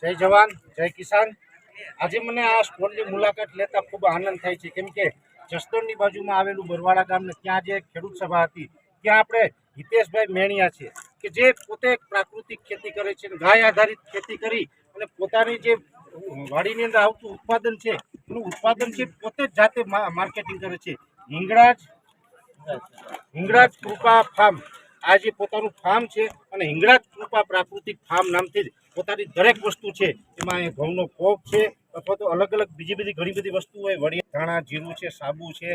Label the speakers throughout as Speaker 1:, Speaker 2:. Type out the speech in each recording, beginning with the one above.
Speaker 1: જય જવાન, જય કિસાન. આજે મને આ સ્ટોલની મુલાકાત લેતા ખૂબ આનંદ થાય છે. કેમ કે જસદણની બાજુમાં આવેલું બરવાડા ગામને ત્યાં જે ખેડૂત સભા હતી, ત્યાં આપણે હિતેશભાઈ મેણિયા છે, કે જે પોતે પ્રાકૃતિક ખેતી કરે છે ગાય આધારિત ખેતી કરી અને પોતાની જે વાડીની અંદર આવતું ઉત્પાદન છે, એનું ઉત્પાદન છે, પોતે જ જાતે માર્કેટિંગ કરે છે. હિંગળાજ હિંગળાજ કૃપા ફાર્મ, આ જે પોતાનું ફાર્મ છે અને હિંગળાજ કૃપા પ્રાકૃતિક ફાર્મ નામથી જ પોતાની દરેક વસ્તુ છે, એમાં એ ઘઉંનો કોક છે, અથવા તો અલગ અલગ બીજી બધી ઘણી બધી વસ્તુ હોય વડિયા ધાણા, જીરું છે, સાબુ છે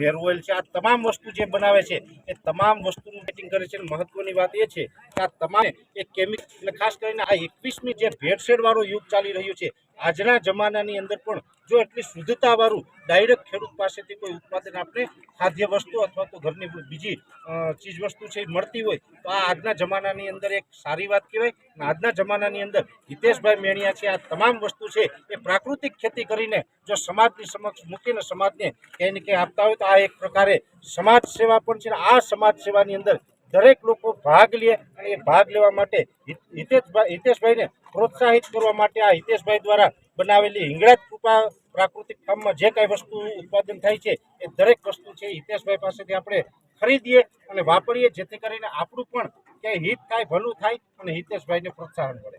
Speaker 1: હેર ઓઇલ છે, આ તમામ વસ્તુ જે બનાવે છે, એ તમામ વસ્તુનું પેકિંગ કરે છે મહત્વની વાત એ છે કે આ તમામ એ કેમિકલ ખાસ કરીને આ એકવીસમી જે ભેડસેડવાળો યુગ ચાલી રહ્યું છે આજના જમાનાની અંદર પણ જો એટલી શુદ્ધતાવાળું ડાયરેક્ટ ખેડૂત પાસેથી કોઈ ઉત્પાદન આપણે ખાદ્ય વસ્તુ અથવા તો ઘરની બીજી ચીજ વસ્તુ છે મળતી હોય, તો આ આજના જમાનાની અંદર એક સારી વાત કહેવાય અને આજના જમાનાની અંદર હિતેશભાઈ મેણિયા છે, આ તમામ વસ્તુ છે એ પ્રાકૃતિક ખેતી કરીને જો સમાજની સમક્ષ મૂકીને સમાજને કંઈ ને આપતા હોય તો આ એક પ્રકારે સમાજ સેવા પણ છે આ સમાજ સેવાની અંદર દરેક લોકો ભાગ લે અને એ ભાગ લેવા માટે હિત- હિતેશભાઈ હિતેશભાઈને પ્રોત્સાહિત કરવા માટે આ હિતેશભાઈ દ્વારા બનાવેલી હિંગળાજ કૃપા પ્રાકૃતિક ફાર્મમાં જે કાંઈ વસ્તુ ઉત્પાદન થાય છે એ દરેક વસ્તુ છે હિતેશભાઈ પાસેથી આપણે ખરીદીએ અને વાપરીએ જેથી કરીને આપણું પણ ક્યાંય હિત થાય, ભલું થાય અને હિતેશભાઈને પ્રોત્સાહન મળે.